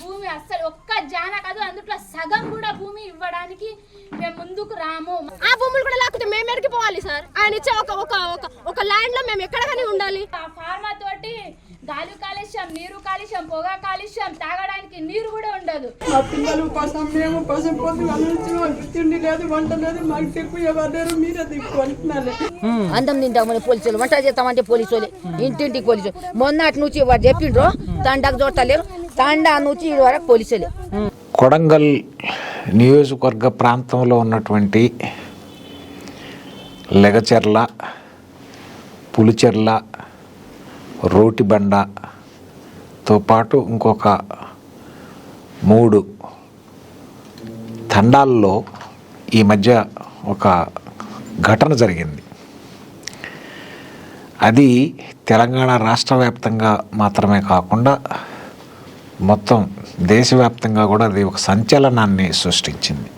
భూమి అస్సలు ఒక్క జాన కాదు అందుట్లో సగం కూడా భూమి ఇవ్వడానికి మేము ముందుకు రాము. ఆ భూములు కూడా లేకపోతే మేము ఎడికి పోవాలి సార్? ఆయన ఇచ్చే ఒక ఒక ఒక ఒక ల్యాండ్లో మేము ఎక్కడ కానీ ఉండాలి. ఆ ఫార్మా తోటి గాలి కాలుష్యం నీరు కాలుష్యం పొగ కాలుష్యం తాగడానికి నీరు కూడా ఉండదు. మా పిల్లలు కోసం మేము తిండి లేదు వంట లేదు మాకు దిక్కు ఎవరు లేరు మీరే దిక్కు అంటున్నారు అందం తింటామని పోలీసులు వంట చేస్తామంటే పోలీసులు. ఇంటింటికి పోలీసులు. మొన్నటి నుంచి వాడు చెప్పిండ్రు తండాకు చూడతలేరు తాండా నుంచి వరకు పోలీసులే. కొడంగల్ నియోజకవర్గ ప్రాంతంలో ఉన్నటువంటి లెగచెర్ల పులిచెర్ల రోటిబండతో పాటు ఇంకొక మూడు తండాల్లో ఈ మధ్య ఒక ఘటన జరిగింది. అది తెలంగాణ రాష్ట్ర వ్యాప్తంగా మాత్రమే కాకుండా మొత్తం దేశవ్యాప్తంగా కూడా అది ఒక సంచలనాన్ని సృష్టించింది.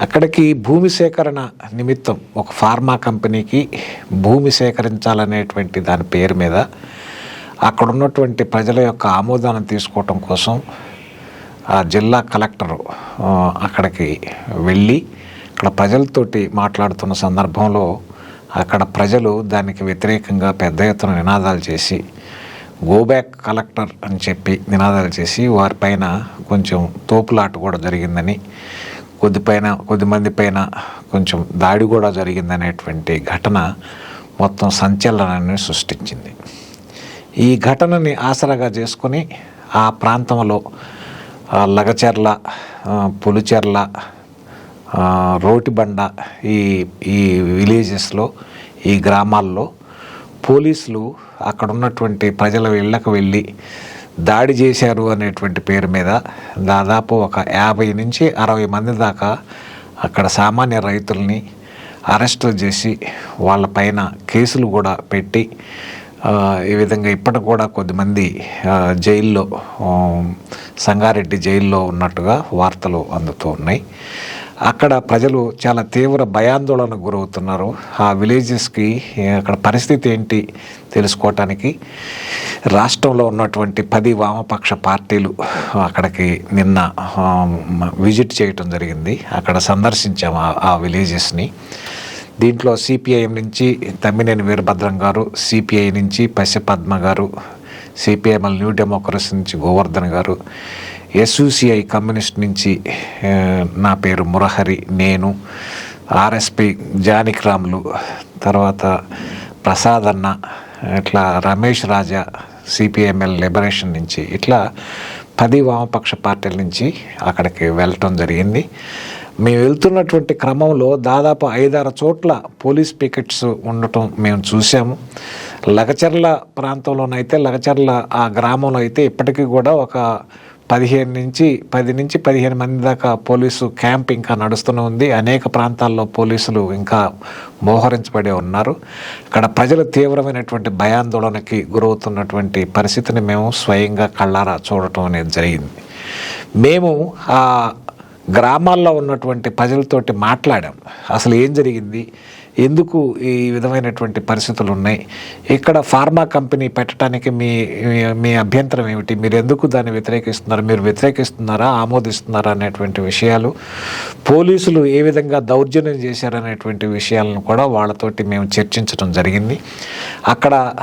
అక్కడికి భూమి సేకరణ నిమిత్తం ఒక ఫార్మా కంపెనీకి భూమి సేకరించాలనేటువంటి దాని పేరు మీద అక్కడ ఉన్నటువంటి ప్రజల యొక్క ఆమోదాన్ని తీసుకోవటం కోసం ఆ జిల్లా కలెక్టరు అక్కడికి వెళ్ళి అక్కడ ప్రజలతోటి మాట్లాడుతున్న సందర్భంలో అక్కడ ప్రజలు దానికి వ్యతిరేకంగా పెద్ద ఎత్తున నినాదాలు చేసి గోబ్యాక్ కలెక్టర్ అని చెప్పి నినాదాలు చేసి వారిపైన కొంచెం తోపులాట కూడా జరిగిందని కొద్దిపైన కొద్దిమంది పైన కొంచెం దాడి కూడా జరిగిందనేటువంటి ఘటన మొత్తం సంచలనాన్ని సృష్టించింది. ఈ ఘటనని ఆసరాగా చేసుకొని ఆ ప్రాంతంలో లగచెర్ల పులిచెర్ల రోటిబండ ఈ ఈ విలేజెస్లో ఈ గ్రామాల్లో పోలీసులు అక్కడ ఉన్నటువంటి ప్రజల ఇళ్ళకు వెళ్ళి దాడి చేశారు అనేటువంటి పేరు మీద దాదాపు ఒక యాభై నుంచి అరవై మంది దాకా అక్కడ సామాన్య రైతుల్ని అరెస్టులు చేసి వాళ్ళపైన కేసులు కూడా పెట్టి ఈ విధంగా ఇప్పటికి కూడా కొద్దిమంది జైల్లో సంగారెడ్డి జైల్లో ఉన్నట్టుగా వార్తలు అందుతూ ఉన్నాయి. అక్కడ ప్రజలు చాలా తీవ్ర భయాందోళనకు గురవుతున్నారు. ఆ విలేజెస్కి అక్కడ పరిస్థితి ఏంటి తెలుసుకోవటానికి రాష్ట్రంలో ఉన్నటువంటి పది వామపక్ష పార్టీలు అక్కడికి నిన్న విజిట్ చేయటం జరిగింది. అక్కడ సందర్శించాము ఆ- విలేజెస్ని. దీంట్లో సిపిఐఎం నుంచి తమ్మినేని వీరభద్రం గారు సిపిఐ నుంచి పశ్యపద్మ గారు సిపిఐఎంఎల్ న్యూ డెమోక్రసీ నుంచి గోవర్ధన్ గారు ఎస్యూసిఐ కమ్యూనిస్ట్ నుంచి నా పేరు మురహరి నేను. ఆర్ఎస్పి జానిక్రాములు తర్వాత ప్రసాద్ అన్న ఇట్లా రమేష్ రాజా సిపిఎంఎల్ లిబరేషన్ నుంచి ఇట్లా పది వామపక్ష పార్టీల నుంచి అక్కడికి వెళ్ళటం జరిగింది. మేము వెళ్తున్నటువంటి క్రమంలో దాదాపు ఐదారు చోట్ల పోలీస్ పికెట్స్ ఉండటం మేము చూసాము లగచర్ల ప్రాంతంలోనైతే లగచర్ల ఆ గ్రామంలో అయితే ఇప్పటికీ కూడా ఒక పదిహేను నుంచి పది నుంచి పదిహేను మంది దాకా పోలీసు క్యాంప్ ఇంకా నడుస్తూనే ఉంది. అనేక ప్రాంతాల్లో పోలీసులు ఇంకా మోహరించబడి ఉన్నారు. అక్కడ ప్రజలు తీవ్రమైనటువంటి భయాందోళనకి గురవుతున్నటువంటి పరిస్థితిని మేము స్వయంగా కళ్ళారా చూడటం అనేది జరిగింది. మేము ఆ గ్రామాల్లో ఉన్నటువంటి ప్రజలతోటి మాట్లాడాం. అసలు ఏం జరిగింది? ఎందుకు ఈ విధమైనటువంటి పరిస్థితులు ఉన్నాయి? ఇక్కడ ఫార్మా కంపెనీ పెట్టడానికి మీ మీ- అభ్యంతరం ఏమిటి? మీరు ఎందుకు దాన్ని వ్యతిరేకిస్తున్నారు? మీరు వ్యతిరేకిస్తున్నారా? ఆమోదిస్తున్నారా? అనేటువంటి విషయాలు. పోలీసులు ఏ విధంగా దౌర్జన్యం చేశారనేటువంటి విషయాలను కూడా వాళ్ళతోటి మేము చర్చించడం జరిగింది. అక్కడ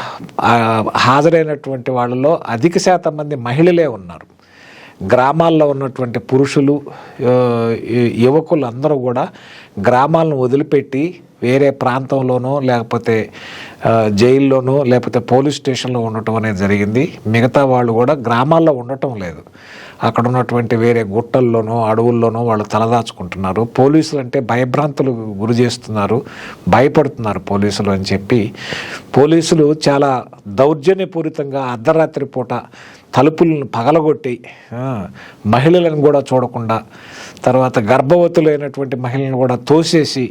హాజరైనటువంటి వాళ్ళలో అధిక శాతం మంది మహిళలే ఉన్నారు. గ్రామాల్లో ఉన్నటువంటి పురుషులు యువకులు అందరూ కూడా గ్రామాలను వదిలిపెట్టి వేరే ప్రాంతంలోనో లేకపోతే జైల్లోనో లేకపోతే పోలీస్ స్టేషన్లో ఉండటం అనేది జరిగింది. మిగతా వాళ్ళు కూడా గ్రామాల్లో ఉండటం లేదు. అక్కడ ఉన్నటువంటి వేరే గుట్టల్లోనో అడవుల్లోనో వాళ్ళు తలదాచుకుంటున్నారు. పోలీసులు అంటే భయభ్రాంతులు గురి చేస్తున్నారు భయపడుతున్నారు పోలీసులు అని చెప్పి. పోలీసులు చాలా దౌర్జన్యపూరితంగా అర్ధరాత్రి పూట తలుపులను పగలగొట్టి మహిళలను కూడా చూడకుండా తర్వాత గర్భవతులైనటువంటి మహిళలను కూడా తోసేసి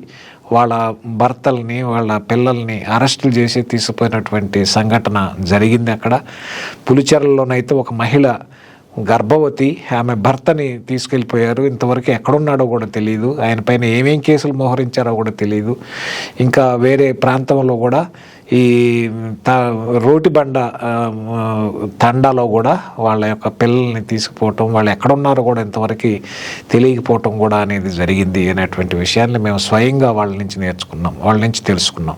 వాళ్ళ భర్తల్ని వాళ్ళ పిల్లల్ని అరెస్టులు చేసి తీసుకుపోయినటువంటి సంఘటన జరిగింది అక్కడ. పులిచెరలోనైతే ఒక మహిళ గర్భవతి ఆమె భర్తని తీసుకెళ్ళిపోయారు. ఇంతవరకు ఎక్కడున్నాడో కూడా తెలియదు ఆయన పైన ఏమేం కేసులు మోహరించారో కూడా తెలియదు ఇంకా వేరే ప్రాంతంలో కూడా ఈ త రోటి బండ తండాలో కూడా వాళ్ళ యొక్క పిల్లల్ని తీసుకుపోవటం వాళ్ళు ఎక్కడున్నారో కూడా ఇంతవరకు తెలియకపోవటం కూడా అనేది జరిగింది అనేటువంటి విషయాన్ని మేము స్వయంగా వాళ్ళ నుంచి నేర్చుకున్నాం వాళ్ళ నుంచి తెలుసుకున్నాం.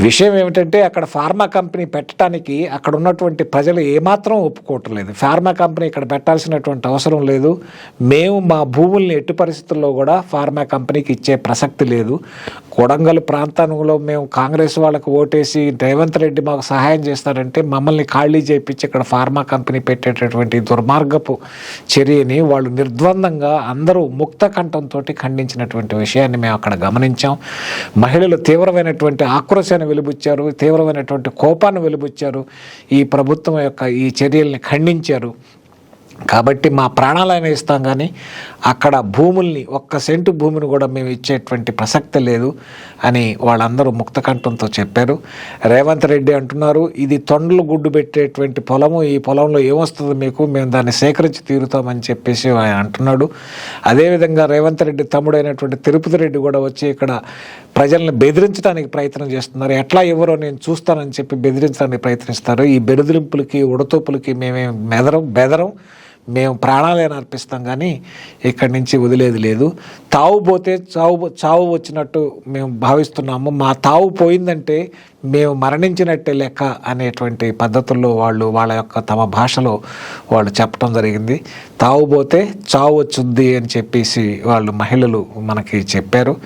విషయం ఏమిటంటే అక్కడ ఫార్మా కంపెనీ పెట్టడానికి అక్కడ ఉన్నటువంటి ప్రజలు ఏమాత్రం ఒప్పుకోవటం లేదు ఫార్మా కంపెనీ ఇక్కడ పెట్టాల్సినటువంటి అవసరం లేదు. మేము మా భూముల్ని ఎట్టి పరిస్థితుల్లో కూడా ఫార్మా కంపెనీకి ఇచ్చే ప్రసక్తి లేదు. కొడంగల్ ప్రాంతంలో మేము కాంగ్రెస్ వాళ్ళకు ఓటేసి రేవంత్ రెడ్డి మాకు సహాయం చేస్తారంటే మమ్మల్ని ఖాళీ చేయించి ఇక్కడ ఫార్మా కంపెనీ పెట్టేటటువంటి దుర్మార్గపు చర్యని వాళ్ళు నిర్ద్వందంగా అందరూ ముక్త కంఠంతో ఖండించినటువంటి విషయాన్ని మేము అక్కడ గమనించాం. మహిళలు తీవ్రమైనటువంటి ఆక్రోశాన్ని వెలుబుచ్చారు తీవ్రమైనటువంటి కోపాన్ని వెలుబుచ్చారు ఈ ప్రభుత్వం యొక్క ఈ చర్యల్ని ఖండించారు. కాబట్టి మా ప్రాణాలైనా ఇస్తాం కానీ అక్కడ భూముల్ని ఒక్క సెంటు భూమిని కూడా మేము ఇచ్చేటువంటి ప్రసక్తి లేదు అని వాళ్ళందరూ ముక్తకంఠంతో చెప్పారు. రేవంత్ రెడ్డి అంటున్నారు ఇది తొండలు గుడ్డు పెట్టేటువంటి పొలము ఈ పొలంలో ఏమొస్తుంది మీకు మేము దాన్ని సేకరించి తీరుతామని చెప్పేసి ఆయన అంటున్నాడు. అదేవిధంగా రేవంత్ రెడ్డి తమ్ముడైనటువంటి తిరుపతి రెడ్డి కూడా వచ్చి ఇక్కడ ప్రజల్ని బెదిరించడానికి ప్రయత్నం చేస్తున్నారు. ఎట్లా ఎవరో నేను చూస్తానని చెప్పి బెదిరించడానికి ప్రయత్నిస్తారు. ఈ బెదిరింపులకి ఉడతోపులకి మేమేం మెదరం బెదరం. మేము ప్రాణాలైనా అర్పిస్తాం కానీ ఇక్కడి నుంచి వదిలేది లేదు. తావు పోతే చావు చావు వచ్చినట్టు మేము భావిస్తున్నాము. మా తావు పోయిందంటే మేము మరణించినట్టే లెక్క అనేటువంటి పద్ధతుల్లో వాళ్ళు వాళ్ళ యొక్క తమ భాషలో వాళ్ళు చెప్పడం జరిగింది. తావు పోతే చావు వచ్చుద్ది అని చెప్పేసి వాళ్ళు మహిళలు మనకి చెప్పారు.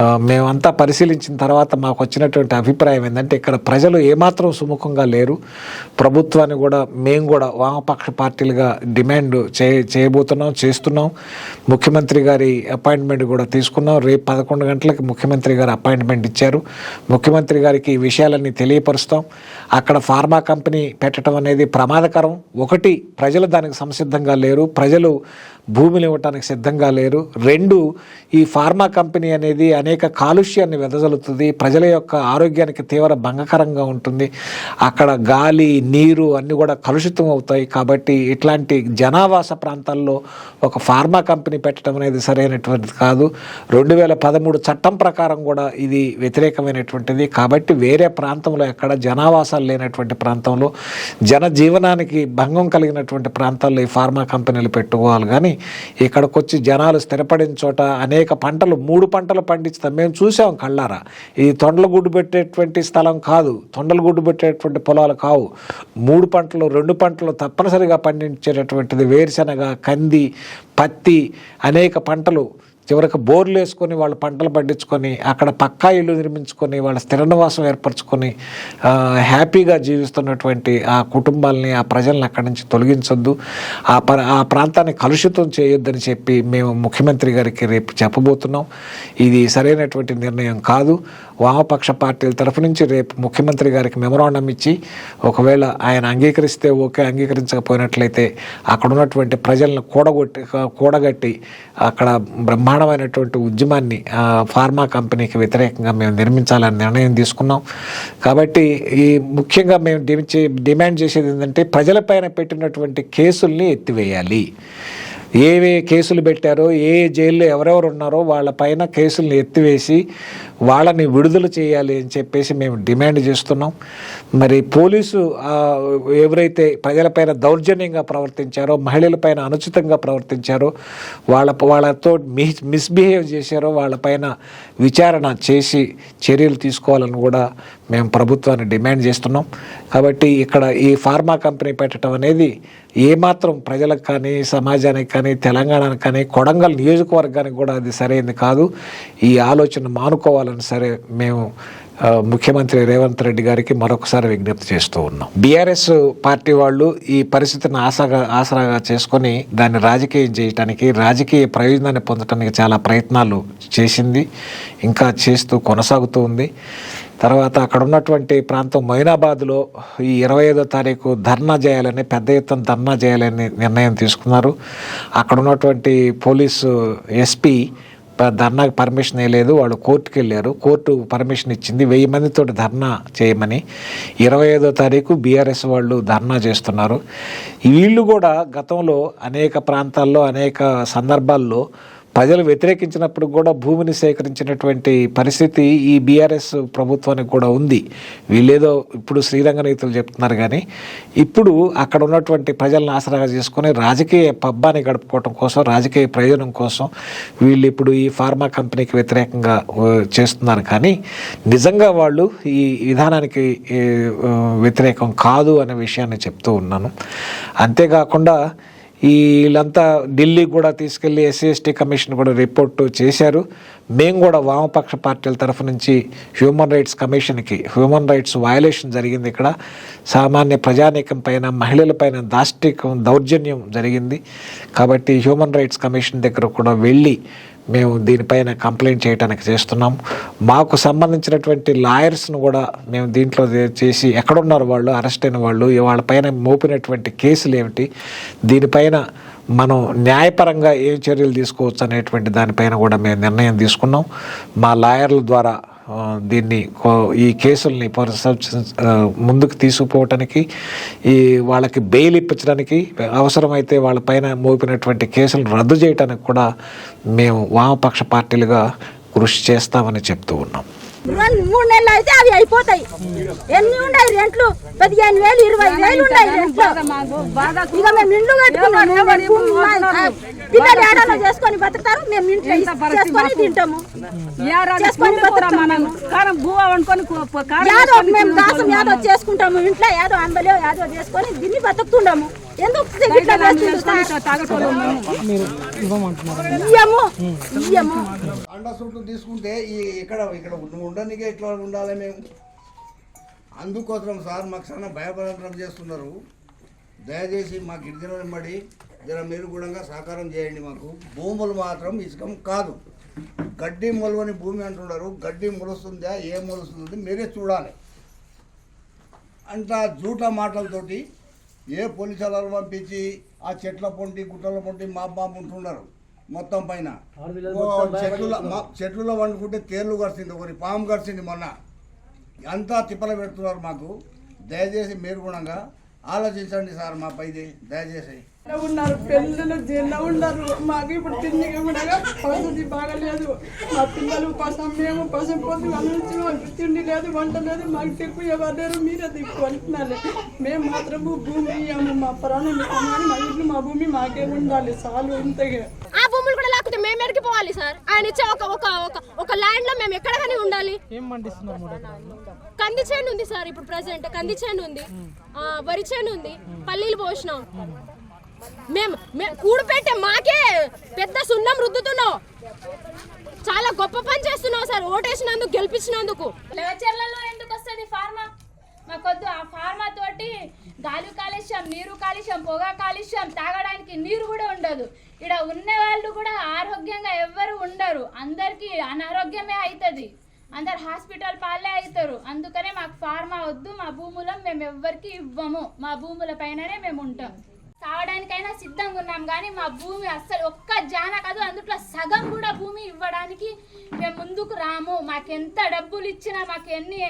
మేమంతా పరిశీలించిన తర్వాత మాకు వచ్చినటువంటి అభిప్రాయం ఏంటంటే ఇక్కడ ప్రజలు ఏమాత్రం సుముఖంగా లేరు. ప్రభుత్వాన్ని కూడా మేము కూడా వామపక్ష పార్టీలుగా డిమాండ్ చే చేయబోతున్నాం చేస్తున్నాం. ముఖ్యమంత్రి గారి అపాయింట్మెంట్ కూడా తీసుకున్నాం. రేపు పదకొండు గంటలకు ముఖ్యమంత్రి గారు అపాయింట్మెంట్ ఇచ్చారు. ముఖ్యమంత్రి గారికి విషయాలన్నీ తెలియపరుస్తాం. అక్కడ ఫార్మా కంపెనీ పెట్టడం అనేది ప్రమాదకరం. ఒకటి ప్రజలు దానికి సంసిద్ధంగా లేరు. ప్రజలు భూమిని ఇవ్వటానికి సిద్ధంగా లేరు. రెండు ఈ ఫార్మా కంపెనీ అనేది అనేక కాలుష్యాన్ని వెదజల్లుతుంది. ప్రజల యొక్క ఆరోగ్యానికి తీవ్ర భంగకరంగా ఉంటుంది. అక్కడ గాలి నీరు అన్నీ కూడా కలుషితం అవుతాయి. కాబట్టి ఇట్లాంటి జనావాస ప్రాంతాల్లో ఒక ఫార్మా కంపెనీ పెట్టడం అనేది సరైనటువంటిది కాదు. రెండు వేల పదమూడు చట్టం ప్రకారం కూడా ఇది వ్యతిరేకమైనటువంటిది. కాబట్టి వేరే వేరే ప్రాంతంలో ఎక్కడ జనావాసాలు లేనటువంటి ప్రాంతంలో జనజీవనానికి భంగం కలిగినటువంటి ప్రాంతాల్లో ఈ ఫార్మా కంపెనీలు పెట్టుకోవాలి. కానీ ఇక్కడికి వచ్చి జనాలు స్థిరపడిన చోట అనేక పంటలు మూడు పంటలు పండిస్తాం. మేము చూసాం కళ్ళారా. ఇది తొండలు గుడ్డు పెట్టేటువంటి స్థలం కాదు. తొండలు గుడ్డు పెట్టేటువంటి పొలాలు కావు. మూడు పంటలు రెండు పంటలు తప్పనిసరిగా పండించేటటువంటిది వేరుశనగ కంది పత్తి అనేక పంటలు చివరికి బోర్లు వేసుకొని వాళ్ళు పంటలు పండించుకొని అక్కడ పక్కా ఇల్లు నిర్మించుకొని వాళ్ళ స్థిర నివాసం ఏర్పరచుకొని హ్యాపీగా జీవిస్తున్నటువంటి ఆ కుటుంబాలని ఆ ప్రజల్ని అక్కడి నుంచి తొలగించొద్దు. ఆ ప ఆ ప్రాంతాన్ని కలుషితం చేయొద్దని చెప్పి మేము ముఖ్యమంత్రి గారికి రేపు చెప్పబోతున్నాం. ఇది సరైనటువంటి నిర్ణయం కాదు. వామపక్ష పార్టీల తరఫు నుంచి రేపు ముఖ్యమంత్రి గారికి మెమరాండం ఇచ్చి ఒకవేళ ఆయన అంగీకరిస్తే ఓకే అంగీకరించకపోయినట్లయితే అక్కడ ఉన్నటువంటి ప్రజలను కూడగొట్టి కూడగట్టి అక్కడ బ్రహ్మాండమైనటువంటి ఉద్యమాన్ని ఫార్మా కంపెనీకి వ్యతిరేకంగా మేము నిర్మించాలని నిర్ణయం తీసుకున్నాం. కాబట్టి ఈ ముఖ్యంగా మేము డిమి డిమాండ్ చేసేది ఏంటంటే ప్రజలపైన పెట్టినటువంటి కేసుల్ని ఎత్తివేయాలి. ఏవే కేసులు పెట్టారో ఏ ఏ జైల్లో ఎవరెవరు ఉన్నారో వాళ్ళ పైన కేసులను ఎత్తివేసి వాళ్ళని విడుదల చేయాలి అని చెప్పేసి మేము డిమాండ్ చేస్తున్నాం. మరి పోలీసు ఎవరైతే ప్రజలపైన దౌర్జన్యంగా ప్రవర్తించారో మహిళలపైన అనుచితంగా ప్రవర్తించారో వాళ్ళ వాళ్ళతో మిస్ మిస్బిహేవ్ చేశారో వాళ్ళపైన విచారణ చేసి చర్యలు తీసుకోవాలని కూడా మేము ప్రభుత్వాన్ని డిమాండ్ చేస్తున్నాం. కాబట్టి ఇక్కడ ఈ ఫార్మా కంపెనీ పెట్టడం అనేది ఏమాత్రం ప్రజలకు కానీ సమాజానికి కానీ తెలంగాణకు కానీ కొడంగల్ నియోజకవర్గానికి కూడా అది సరైనది కాదు. ఈ ఆలోచన మానుకోవాలని సరే మేము ముఖ్యమంత్రి రేవంత్ రెడ్డి గారికి మరొకసారి విజ్ఞప్తి చేస్తూ ఉన్నాం. బీఆర్ఎస్ పార్టీ వాళ్ళు ఈ పరిస్థితిని ఆశగా ఆసరాగా చేసుకొని దాన్ని రాజకీయం చేయటానికి రాజకీయ ప్రయోజనాన్ని పొందడానికి చాలా ప్రయత్నాలు చేసింది. ఇంకా చేస్తూ కొనసాగుతూ ఉంది. తర్వాత అక్కడ ఉన్నటువంటి ప్రాంతం మొయినాబాద్లో ఈ ఇరవై ఐదో తారీఖు ధర్నా చేయాలని పెద్ద ఎత్తున ధర్నా చేయాలని నిర్ణయం తీసుకున్నారు. అక్కడ ఉన్నటువంటి పోలీసు ఎస్పీ ధర్నాకి పర్మిషన్ ఇవ్వలేదు. వాళ్ళు కోర్టుకి వెళ్ళారు కోర్టు పర్మిషన్ ఇచ్చింది. వెయ్యి మందితో ధర్నా చేయమని ఇరవై ఐదో తారీఖు బీఆర్ఎస్ వాళ్ళు ధర్నా చేస్తున్నారు. వీళ్ళు కూడా గతంలో అనేక ప్రాంతాల్లో అనేక సందర్భాల్లో ప్రజలు వ్యతిరేకించినప్పుడు కూడా భూమిని సేకరించినటువంటి పరిస్థితి ఈ బీఆర్ఎస్ ప్రభుత్వానికి కూడా ఉంది. వీళ్ళేదో ఇప్పుడు శ్రీరంగ నీతులు చెప్తున్నారు కానీ ఇప్పుడు అక్కడ ఉన్నటువంటి ప్రజలను ఆసరాగా చేసుకుని రాజకీయ పబ్బాన్ని గడుపుకోవటం కోసం రాజకీయ ప్రయోజనం కోసం వీళ్ళు ఇప్పుడు ఈ ఫార్మా కంపెనీకి వ్యతిరేకంగా చేస్తున్నారు. కానీ నిజంగా వాళ్ళు ఈ విధానానికి వ్యతిరేకం కాదు అనే విషయాన్ని చెప్తూ ఉన్నాను. అంతేకాకుండా వీళ్ళంతా ఢిల్లీ కూడా తీసుకెళ్ళి ఎస్సీ ఎస్టీ కమిషన్ కూడా రిపోర్టు చేశారు. మేము కూడా వామపక్ష పార్టీల తరఫు నుంచి హ్యూమన్ రైట్స్ కమిషన్కి హ్యూమన్ రైట్స్ వయలేషన్ జరిగింది ఇక్కడ. సామాన్య ప్రజానీకం పైన మహిళల పైన దాష్టికం దౌర్జన్యం జరిగింది. కాబట్టి హ్యూమన్ రైట్స్ కమిషన్ దగ్గర కూడా వెళ్ళి మేము దీనిపైన కంప్లైంట్ చేయడానికి చేస్తున్నాం. మాకు సంబంధించినటువంటి లాయర్స్ను కూడా మేము దీంట్లో చేసి ఎక్కడున్నారు వాళ్ళు అరెస్ట్ అయిన వాళ్ళు వాళ్ళపైన మోపినటువంటి కేసులు ఏమిటి దీనిపైన మనం న్యాయపరంగా ఏం చర్యలు తీసుకోవచ్చు అనేటువంటి దానిపైన కూడా మేము నిర్ణయం తీసుకున్నాం. మా లాయర్ల ద్వారా దీన్ని కో- ఈ కేసుల్ని ముందుకు తీసుకుపోవటానికి ఈ వాళ్ళకి బెయిల్ ఇప్పించడానికి అవసరమైతే వాళ్ళపైన మోపినటువంటి కేసులను రద్దు చేయడానికి కూడా మేము వామపక్ష పార్టీలుగా కృషి చేస్తామని చెప్తూ ఉన్నాం. మూడు నెలలు అయితే అవి అయిపోతాయి. ఎన్ని ఉన్నాయి రెంట్లు? పదిహేను వేలు ఇరవై వేలు ఉన్నాయి రెంట్లు. ఇక మేము ఇండ్లు కట్టుకున్నాం. పిల్లలు ఏడాలో చేసుకొని బతుకుతారు. మేము ఇంట్లో చేసుకొని తింటాము. చేసుకొని బతుకుతాము. యాదో మేము దాసం యాదో చేసుకుంటాము ఇంట్లో యాదో అందలే యాదో చేసుకొని దీన్ని బతుకుతుండము. ఎందుకు అండ సూట్లు తీసుకుంటే ఈ ఇక్కడ ఇక్కడ ఉండడానికే ఇట్లా ఉండాలి మేము. అందుకోసం సార్ మాకు చాలా భయపడటం చేస్తున్నారు. దయచేసి మా గిరిజన వెంబడి జర మీరు కూడా సహకారం చేయండి మాకు. భూములు మాత్రం ఇసుకం కాదు. గడ్డి మొలవని భూమి అంటున్నారు గడ్డి మొలుస్తుందా ఏం మొలుస్తుంది మీరే చూడాలి. అంత జూట మాటలతోటి ఏ పోలీసు వాళ్ళని పంపించి ఆ చెట్ల పొంటి గుట్టల పొంటి మా బాబు ఉంటున్నారు మొత్తం పైన. చెట్ల చెట్లలో వండుకుంటే తేళ్ళు కరిచింది ఒకరి పాము కరిచింది మొన్న. అంతా తిప్పలు పెడుతున్నారు మాకు. దయచేసి మీరు కూడా ఆలోచించండి సార్ మా పైది దయచేసి. ఉన్నారు పిల్లలు జైల్లో ఉన్నారు. మాకు ఇప్పుడు తిండి కూడా పరిస్థితి బాగలేదు. మా పిల్లలు పసం మేము పసం పొద్దు నుంచి మాకు తిండి లేదు వంట లేదు మాకు దిక్కు ఎవరు మీరే దిక్కు అంటున్నారు. మేము మాత్రం భూమి ఇయ్యము మా ప్రాణం కానీ మా ఇల్లు మా భూమి మాకే ఉండాలి చాలు ఇంతగా ఆ భూములు కూడా లేకపోతే మేము ఎక్కడికి పోవాలి సార్? ఆయన ఇచ్చే ఒక ఒక ఒక ఒక ల్యాండ్లో మేము ఎక్కడ కానీ ఉండాలి కంది చేను ఉంది సార్ ఇప్పుడు ప్రెసెంట్ కంది చేను ఉంది. ఆ, వరి చేను ఉంది. పల్లీలు పోసినాం. మేము మేము కూడిపెట్టే మాకే పెద్ద సున్నం రుద్దుతున్నావు. చాలా గొప్ప పని చేస్తున్నావు సార్ ఓటేసినందుకు గెలిపించినందుకు. లేచర్లలో ఎందుకు వస్తుంది ఫార్మా? మాకొద్దు ఆ ఫార్మా తోటి గాలి కాలుష్యం నీరు కాలుష్యం పొగ కాలుష్యం తాగడానికి నీరు కూడా ఉండదు. ఇక్కడ ఉన్న వాళ్ళు కూడా ఆరోగ్యంగా ఎవ్వరు ఉండరు. అందరికీ అనారోగ్యమే అవుతుంది అందరు హాస్పిటల్ పాలే అవుతారు అందుకనే మాకు ఫార్మా వద్దు మా భూములం మేము ఎవ్వరికి ఇవ్వము. మా భూముల పైననే మేము ఉంటాం. తాగడానికైనా సిద్ధంగా ఉన్నాం కానీ మా భూమి అస్సలు ఒక్క జాన కాదు. అందుట్లో సగం కూడా భూమి ఇవ్వడానికి మేము ముందుకు రాము. మాకెంత డబ్బులు ఇచ్చినా మాకు ఎన్ని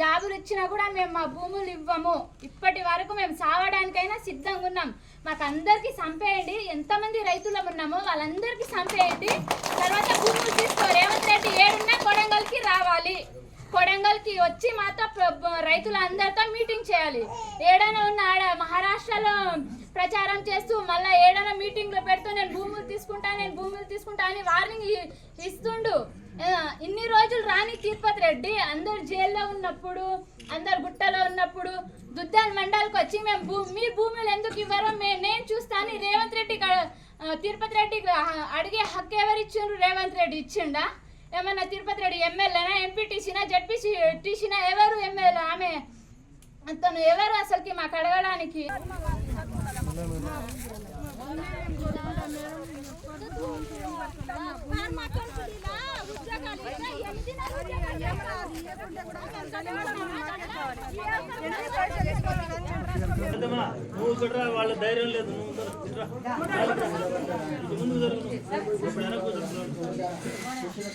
జాబులు ఇచ్చినా కూడా మేము మా భూములు ఇవ్వము. ఇప్పటి వరకు మేము సావడానికైనా సిద్ధంగా ఉన్నాం. మాకు అందరికీ సంపేయండి ఎంతమంది రైతులం ఉన్నామో వాళ్ళందరికీ సంపేయండి తర్వాత భూములు తీసుకో. రేవంత్ రెడ్డి ఏడున్నా కొడంగల్కి రావాలి. కొడంగల్కి వచ్చి మాతో రైతులందరితో మీటింగ్ చేయాలి. ఏడైనా ఉన్న ఆడ మహారాష్ట్రలో ప్రచారం చేస్తూ మళ్ళీ ఏడైనా మీటింగ్లో పెడుతూ నేను భూములు తీసుకుంటా నేను భూములు తీసుకుంటా అని వార్నింగ్ ఇస్తుండు. ఇన్ని రోజులు రాని తిరుపతి రెడ్డి అందరు జైల్లో ఉన్నప్పుడు అందరు గుట్టలో ఉన్నప్పుడు దుద్దాన్ మండలికి వచ్చి మేము భూ మీ భూములు ఎందుకు ఇవ్వరో మే నేను చూస్తాను రేవంత్ రెడ్డి తిరుపతి రెడ్డి అడిగే హక్కు ఎవరు ఇచ్చిండ్రు రేవంత్ రెడ్డి ఇచ్చిండా? ఏమన్నా తిరుపతి రెడ్డి ఎమ్మెల్యేనా ఎంపీటీసీనా జడ్పీసీ టీసీనా ఎవరు ఎమ్మెల్యే ఆమె తను ఎవరు అసలుకి మాకు అడగడానికి నువ్వు ఇక్కడ వాళ్ళ ధైర్యం లేదు నువ్వు ముందు జరుగు. ఇప్పుడు వెనక్కు జరుగు.